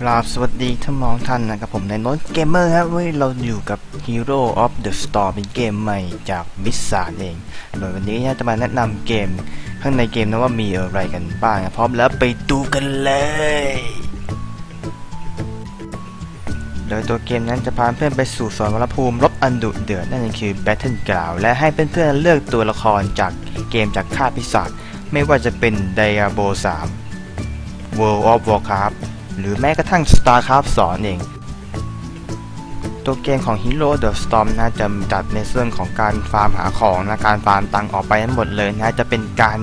กราบสวัสดีท่านมองท่านนะครับผมในโน้ตเกมเมอร์ครับวันนี้เราอยู่กับ Hero of the Storm เป็นเกมใหม่จากวิสาเอง โดยวันนี้จะมาแนะนำเกมข้างในเกมนะว่ามีอะไรกันบ้างพร้อมแล้วไปดูกันเลย โดยตัวเกมนั้นจะพาเพื่อนไปสู่สวรรภูมิรบอันดุเดือดนั่นคือ Battle Ground และให้เพื่อนๆเลือกตัวละครจากเกมจากค่าพิศาจไม่ว่าจะเป็น Diablo 3 World of Warcraft หรือแม้กระทั่ง StarCraft 2เอง ตัวเกมของ Hero the Storm นะจะจัดในส่วนของการฟาร์มหาของนะการฟาร์มตังออกไปทั้งหมดเลยนะจะเป็นการ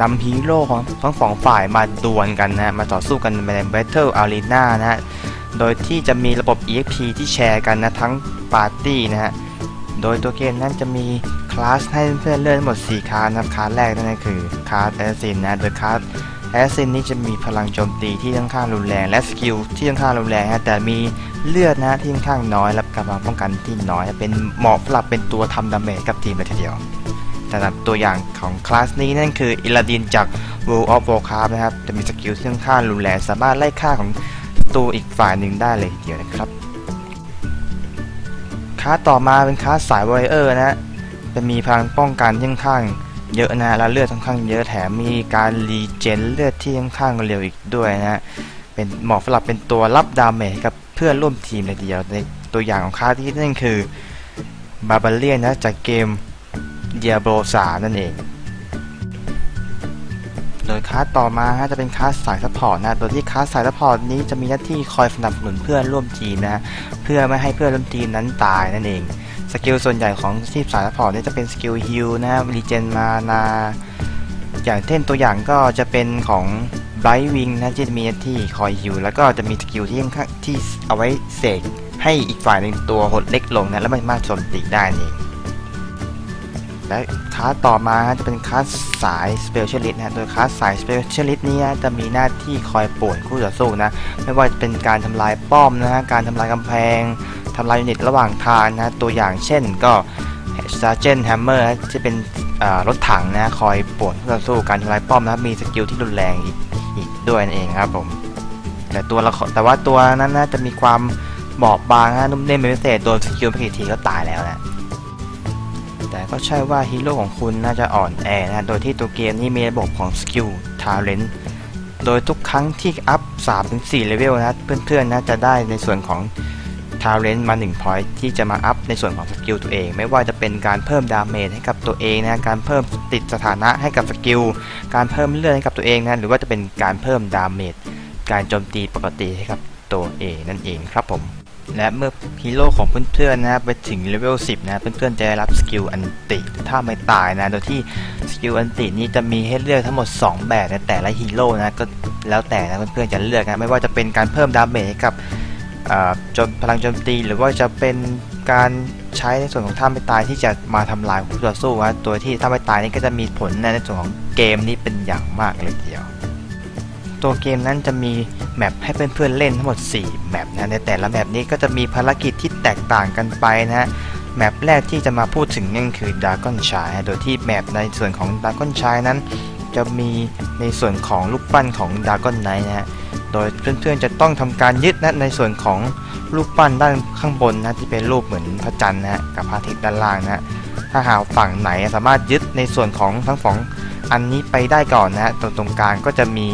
นำฮีโร่ของทั้งสองฝ่ายมาดวลกันนะมาต่อสู้กันใน Battle Arena นะฮะโดยที่จะมีระบบ EXP ที่แชร์กันนะทั้งปาร์ตี้นะฮะโดยตัวเกมนั้นจะมีคลาสให้เพื่อนเลือกทั้งหมด 4 คลาสนะครับคลาสแรกนั่นก็คือคลาสแอสซินนะโดยคลาส แอสซินนี้จะมีพลังโจมตีที่ค่อนข้างรุนแรงและสกิลที่ค่อนข้างรุนแรงนะแต่มีเลือดนะที่ค่อนข้างน้อยและกำลังป้องกันที่น้อย เป็นเหมาะสำหรับเป็นตัวทำดาเมจกับทีมเลยทีเดียวแต่ตัวอย่างของคลาสนี้นั่นคืออิลาดินจาก World of Warcraft นะครับจะมีสกิลที่ค่อนข้างรุนแรงสามารถไล่ฆ่าของตัวอีกฝ่ายหนึ่งได้เลยทีเดียวนะครับคลาสต่อมาเป็นคลาสสายวอร์เออร์นะฮะจะมีพลังป้องกันที่ค่อนข้าง เยอะนะและเลือดค่อนข้างเยอะแถมมีการรีเจนเลือดที่ค่อนข้างเร็วอีกด้วยนะฮะเป็นเหมาะสำหรับเป็นตัวรับดาเมจกับเพื่อนร่วมทีมเลยทีเดียวในตัวอย่างของคลาสที่นั่นคือบาบาเลียนนะจากเกม Diablo 3นั่นเอง โดยคลาสต่อมาฮะจะเป็นคลาสสายซัพพอร์ตนะ โดยที่คลาสสายซัพพอร์ตนี้จะมีหน้าที่คอยสนับสนุนเพื่อนร่วมทีมนะ เพื่อไม่ให้เพื่อนร่วมทีมนั้นตายนั่นเอง สกิลส่วนใหญ่ของทีมสายพอร์ตนี่จะเป็นสกิลฮิลนะรีเจนมานาอย่างเช่นตัวอย่างก็จะเป็นของไบรท์วิงนะที่จะมีหน้าที่คอยฮิลแล้วก็จะมีสกิลที่ที่เอาไว้เสกให้อีกฝ่ายหนึ่งตัวหดเล็กลงนะแล้วไม่สามารถโจมตีได้นี่และคลาสต่อมาจะเป็นคลาสสาย Specialist นะโดยคลาสสาย Specialist นี้จะมีหน้าที่คอยป่วนคู่ต่อสู้นะ ไม่ว่าจะเป็นการทำลายป้อมนะฮะการทำลายกำแพง ทำลายยูนิตระหว่างทางนะตัวอย่างเช่นก็ Sergeant Hammer จะเป็นรถถังนะคอยป่วนคู่ต่อสู้การทำลายป้อมนะมีสกิลที่รุนแรงอีกอีกด้วยนั่นเองครับผมแต่ตัวละครแต่ว่าตัวนั้นนะจะมีความบอบบางนะนุ่มเล่นเป็นพิเศษโดนสกิลไม่กี่ทีก็ตายแล้วนะแต่ก็ใช่ว่าฮีโร่ของคุณน่าจะอ่อนแอนะโดยที่ตัวเกมนี้มีระบบของสกิลทาเลนต์โดยทุกครั้งที่อัพ3-4เลเวลนะเพื่อนๆนะจะได้ในส่วนของ ทาเลนต์มา1 point ที่จะมาอัพในส่วนของสกิลตัวเอง ไม่ว่าจะเป็นการเพิ่มดาเมจให้กับตัวเองนะการเพิ่มติดสถานะให้กับสกิลการเพิ่มเลือดให้กับตัวเองนะหรือว่าจะเป็นการเพิ่มดาเมจการโจมตีปกติให้กับตัวเองนั่นเองครับผมและเมื่อฮีโร่ของเพื่อนๆนะไปถึงเลเวล 10 นะ เพื่อนๆจะได้รับสกิลอันติถ้าไม่ตายนะ โดยที่สกิลอันตินี้จะมีให้เลือกทั้งหมด 2 แบบในแต่ละฮีโร่นะ ก็แล้วแต่นะเพื่อนๆจะเลือกนะ ไม่ว่าจะเป็นการเพิ่มดาเมจให้กับ จนพลังโจมตีหรือว่าจะเป็นการใช้ในส่วนของท่าไม่ตายที่จะมาทำลายคู่ต่อสู้นะตัวที่ท่าไม่ตายนี่ก็จะมีผลในส่วนของเกมนี้เป็นอย่างมากเลยทีเดียว ตัวเกมนั้นจะมีแมปให้เพื่อนๆเล่นทั้งหมด 4 แมปนะในแต่ละแมปนี้ก็จะมีภารกิจที่แตกต่างกันไปนะฮะแมปแรกที่จะมาพูดถึงนั่นคือ Dragon s h i โดยที่แมปในส่วนของ Dragon s h i นั้น จะมีในส่วนของรูปปั้นของ Dragon Knight นะฮะ โดยเพื่อนๆจะต้องทำการยึดนะในส่วนของรูปปั้นด้านข้างบนนะที่เป็นรูปเหมือนพระจันทร์นะฮะกับพระอาทิตย์ด้านล่างนะฮะ ถ้าหากฝั่งไหนสามารถยึดในส่วนของทั้งสองอันนี้ไปได้ก่อนนะฮะตรงตรงกลางก็จะมี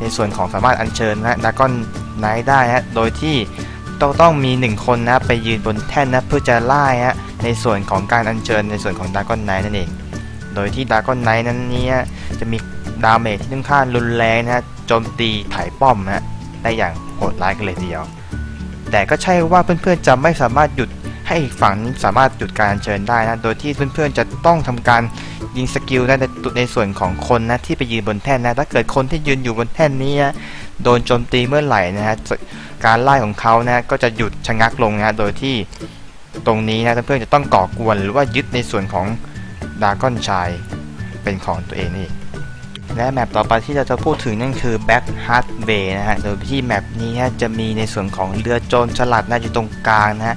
ในส่วนของสามารถอัญเชิญนะดากอนไนท์ได้ฮะ โดยที่ต้องต้องมี 1 คนนะไปยืนบนแท่นนะเพื่อจะไล่ฮะในส่วนของการอัญเชิญในส่วนของดากอนไนท์นั่นเอง โดยที่ดากอนไนท์นั้นเนี่ยจะมีดาเมจที่ค่อนข้างรุนแรงนะโจมตีถ่ายป้อมนะได้อย่างโหดร้ายกันเลยทีเดียว แต่ก็ใช่ว่าเพื่อนๆจะไม่สามารถหยุดให้อีกฝั่งนี้สามารถหยุดการเชิญได้นะ โดยที่เพื่อนๆจะต้องทำการยิงสกิลในในส่วนของคนนะที่ไปยืนบนแท่นนะ ถ้าเกิดคนที่ยืนอยู่บนแท่นนี้โดนโจมตีเมื่อไหร่นะฮะ การไล่ของเขานะก็จะหยุดชะงักลงนะ โดยที่ตรงนี้นะเพื่อนๆจะต้องก่อกวนหรือว่ายึดในส่วนของ ดากอนชายเป็นของตัวเองนี่และแมปต่อไปที่เราจะพูดถึงนั่นคือ Back Heart Bay นะฮะ โดยที่แมปนี้จะมีในส่วนของเรือโจรฉลาดนะอยู่ตรงกลางนะฮะ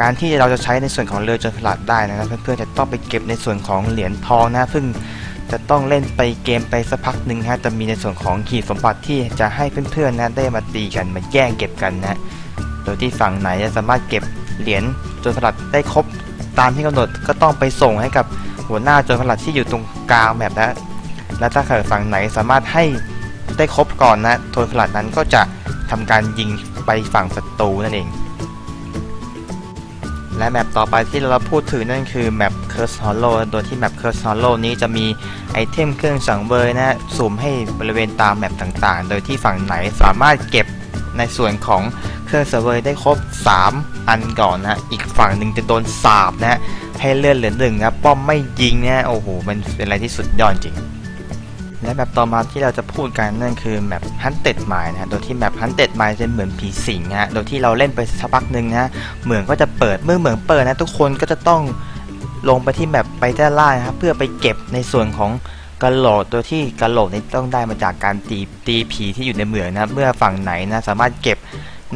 การที่เราจะใช้ในส่วนของเรือโจนฉลาดได้นะครับเพื่อนๆจะต้องไปเก็บในส่วนของเหรียญทองนะซึ่งจะต้องเล่นไปเกมไปสักพักหนึ่งฮะจะมีในส่วนของขีดสมบัติที่จะให้เพื่อนๆนะได้มาตีกันมาแย่งเก็บกันนะโดยที่ฝั่งไหนจะสามารถเก็บเหรียญโจรสลัดได้ครบตามที่กำหนดก็ต้องไปส่งให้กับ หัวหน้าโจรสลัดที่อยู่ตรงกลางแบบนะและถ้าเกิดฝั่งไหนสามารถให้ได้ครบก่อนนะโจรสลัดนั้นก็จะทำการยิงไปฝั่งศัตรูนั่นเอง และแมปต่อไปที่เราพูดถึงนั่นคือแมป Curse Hollow โดยที่แมป Curse Hollow นี้จะมีไอเทมเครื่องสังเวยนะฮะสุ่มให้บริเวณตามแมปต่างๆ โดยที่ฝั่งไหนสามารถเก็บในส่วนของ เครื่องสังเวยได้ครบ 3 อันก่อนนะ อีกฝั่งหนึ่งจะโดนสาบนะฮะให้เลื่อนเหลือหนึ่งนะป้อมไม่ยิงนะโอ้โหมันเป็นอะไรที่สุดยอดจริง และแมปต่อมาที่เราจะพูดกันนั่นคือแมป Hunted Mine นะโดยที่แมป Hunted Mine จะเหมือนผีสิงนะฮะโดยที่เราเล่นไปสักพักหนึ่งนะฮะเหมืองก็จะเปิดเมื่อเหมืองเปิดนะทุกคนก็จะต้องลงไปที่แมปไปด้านล่างนะครับเพื่อไปเก็บในส่วนของกระโหลกโดยที่กระโหลกนี้ต้องได้มาจากการตีตีผีที่อยู่ในเหมืองนะเมื่อฝั่งไหนนะสามารถเก็บ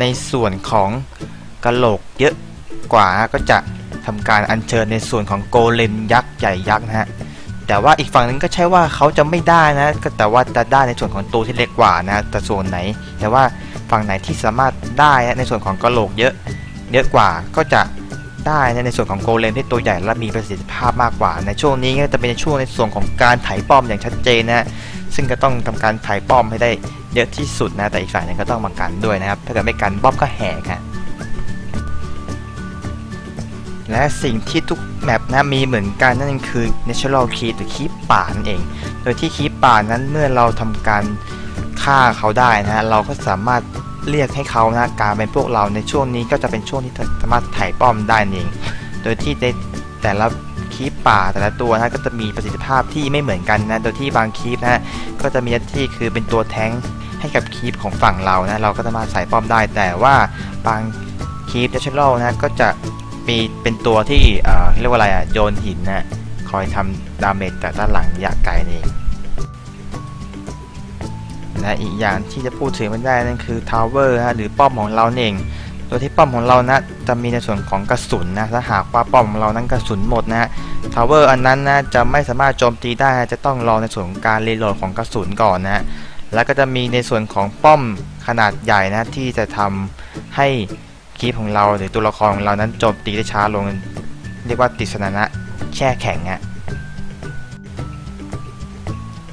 ในส่วนของกระโหลกเยอะกว่าก็จะทำการอัญเชิญในส่วนของโกเลมยักษ์ใหญ่ยักษ์นะฮะแต่ว่าอีกฝั่งนึงก็ใช่ว่าเขาจะไม่ได้นะก็แต่ว่าจะได้ในส่วนของตัวที่เล็กกว่านะแต่ส่วนไหน แต่ว่าฝั่งไหนที่สามารถได้นะในส่วนของกระโหลกเยอะเยอะกว่าก็จะได้นะในส่วนของโกเลมที่ตัวใหญ่และมีประสิทธิภาพมากกว่า ในช่วงนี้ก็จะเป็นช่วงในส่วนของการไถ่ป้อมอย่างชัดเจนนะ ซึ่งก็ต้องทำการถ่ป้อมให้ได้เยอะที่สุดนะแต่อีกฝ่ายหนึงก็ต้องมากันด้วยนะครับ ถ้าเกิดไม่กันป้อมก็แหกฮะและสิ่งที่ทุกแมปนะมีเหมือนกันนั่นคือ natural key หรือคีปป่านั่นเอง โดยที่คีปป่านั้นเมื่อเราทำการฆ่าเขาได้นะฮะเราก็สามารถเรียกให้เขานะการเป็นพวกเราในช่วงนี้ก็จะเป็นช่วงที่สามารถถ่ายป้อมได้เอง โดยที่ในแต่ละ คีปป่าแต่ละตัวนะก็จะมีประสิทธิภาพที่ไม่เหมือนกันนะ โดยที่บางคีปนะฮะก็จะมีหน้าที่คือเป็นตัวแทงให้กับคีปของฝั่งเรานะ เราก็สามารถใส่ป้อมได้ แต่ว่าบางคีป natural นะก็จะมีเป็นตัวที่เอ่อเรียกว่าอะไรอะโยนหินนะคอยทำดาเมจจากด้านหลังระยะไกลนี่เองและอีกอย่างที่จะพูดถึงไม่ได้นั่นคือทาวเวอร์ฮะหรือป้อมของเราเอง โดยที่ป้อมของเรานะจะมีในส่วนของกระสุนนะถ้าหากว่าป้อมของเรานั้นกระสุนหมดนะฮะทาวเวอร์อันนั้นนะจะไม่สามารถโจมตีได้จะต้องรอในส่วนของการรีโหลดของกระสุนก่อนนะฮะแล้วก็จะมีในส่วนของป้อมขนาดใหญ่นะที่จะทำให้คีปของเราหรือตัวละครของเรานั้นโจมตีได้ช้าลง เรียกว่าติดสถานะแช่แข็งอะ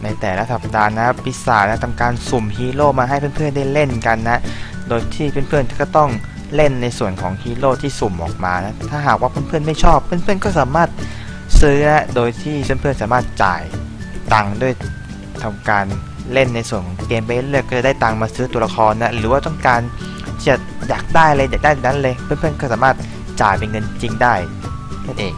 ในแต่ละสัปดาห์นะปีศาจนะทำการสุ่มฮีโร่มาให้เพื่อนๆได้เล่นกันนะ โดยที่เพื่อนๆก็ต้อง เล่นในส่วนของฮีโร่ที่สุ่มออกมานะถ้าหากว่าเพื่อนๆไม่ชอบ เพื่อนๆก็สามารถซื้อนะโดยที่เพื่อนๆสามารถจ่ายตังค์ด้วยทำการเล่นในส่วนของเกมไปเรื่อยก็จะได้ตังค์มาซื้อตัวละครนะหรือว่าต้องการจะอยากได้อะไรอยากได้นั้นเลย เพื่อนๆก็สามารถจ่ายเป็นเงินจริงได้นั่นเอง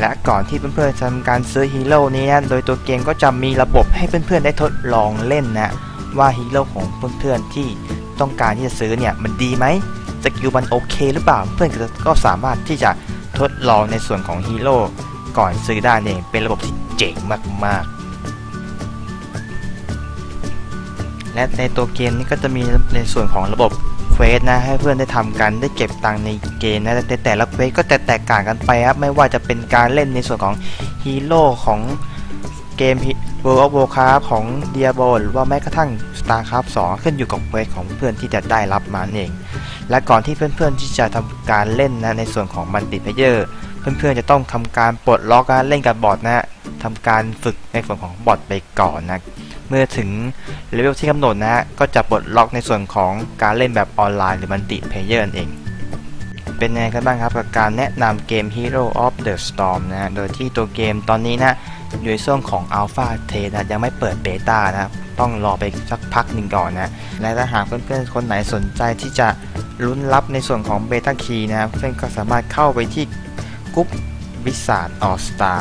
และก่อนที่เพื่อนๆจะทำการซื้อฮีโร่นี้นะโดยตัวเกมก็จะมีระบบให้เพื่อนๆได้ทดลองเล่นนะว่าฮีโร่ของเพื่อนๆที่ ต้องการที่จะซื้อเนี่ยมันดีไหมสกิลมันโอเคหรือเปล่า เพื่อนก็สามารถที่จะทดลองในส่วนของฮีโร่ก่อนซื้อได้เองเป็นระบบที่เจ๋งมากๆ และในตัวเกมนี้ก็จะมีในส่วนของระบบเควสนะให้เพื่อนได้ทำกันได้เก็บตังค์ในเกมนะแต่แต่ละเควสก็จะแตกต่างกันไปครับไม่ว่าจะเป็นการเล่นในส่วนของฮีโร่ของ เกม World of Warcraft ของ Diablo หรือว่าแม้กระทั่ง StarCraft 2 ขึ้นอยู่กับเควสของเพื่อนที่จะได้รับมาเอง และก่อนที่เพื่อนๆที่จะทำการเล่นนะในส่วนของมัลติเพเยอร์เพื่อนๆจะต้องทำการปลดล็อกการเล่นกับบอทนะฮะทำการฝึกในส่วนของบอทไปก่อนนะเมื่อถึงเลเวลที่กำหนดนะฮะก็จะปลดล็อกในส่วนของการเล่นแบบออนไลน์หรือมัลติเพเยอร์นั่นเองเป็นไงกันบ้างครับกับการแนะนำเกม Hero of the Storm นะฮะโดยที่ตัวเกมตอนนี้นะ ยู่ในช่วงของ Alpha t e นะยังไม่เปิดเบต้านะต้องรอไปสักพักหนึ่งก่อนนะ และถ้าหากเพื่อนๆ คนไหนสนใจที่จะลุ้นรับในส่วนของเบต้าคีย์นะเพื่อนก็สามารถเข้าไปที่กรุ๊ปวิสาดออสตา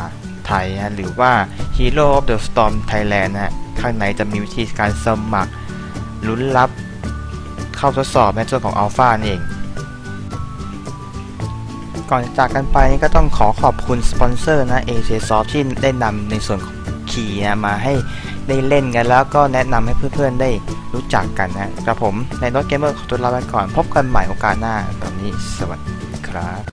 ไทยนะหรือว่า Hero of the Storm Thailand นะข้างในจะมีวิธีการสมัครลุ้นรับเข้าทดสอบในส่วนของอัลฟานี่เอง ก่อนจากกันไปนี่ก็ต้องขอขอบคุณสปอนเซอร์นะ AC Soft ที่ได้นำในส่วนของคีย์นะมาให้ได้เล่นกันแล้วก็แนะนำให้เพื่อนๆได้รู้จักกันนะกับผมในรถเกมเมอร์ขอตัวลาไปก่อน พบกันใหม่โอกาสหน้าตอนนี้สวัสดีครับ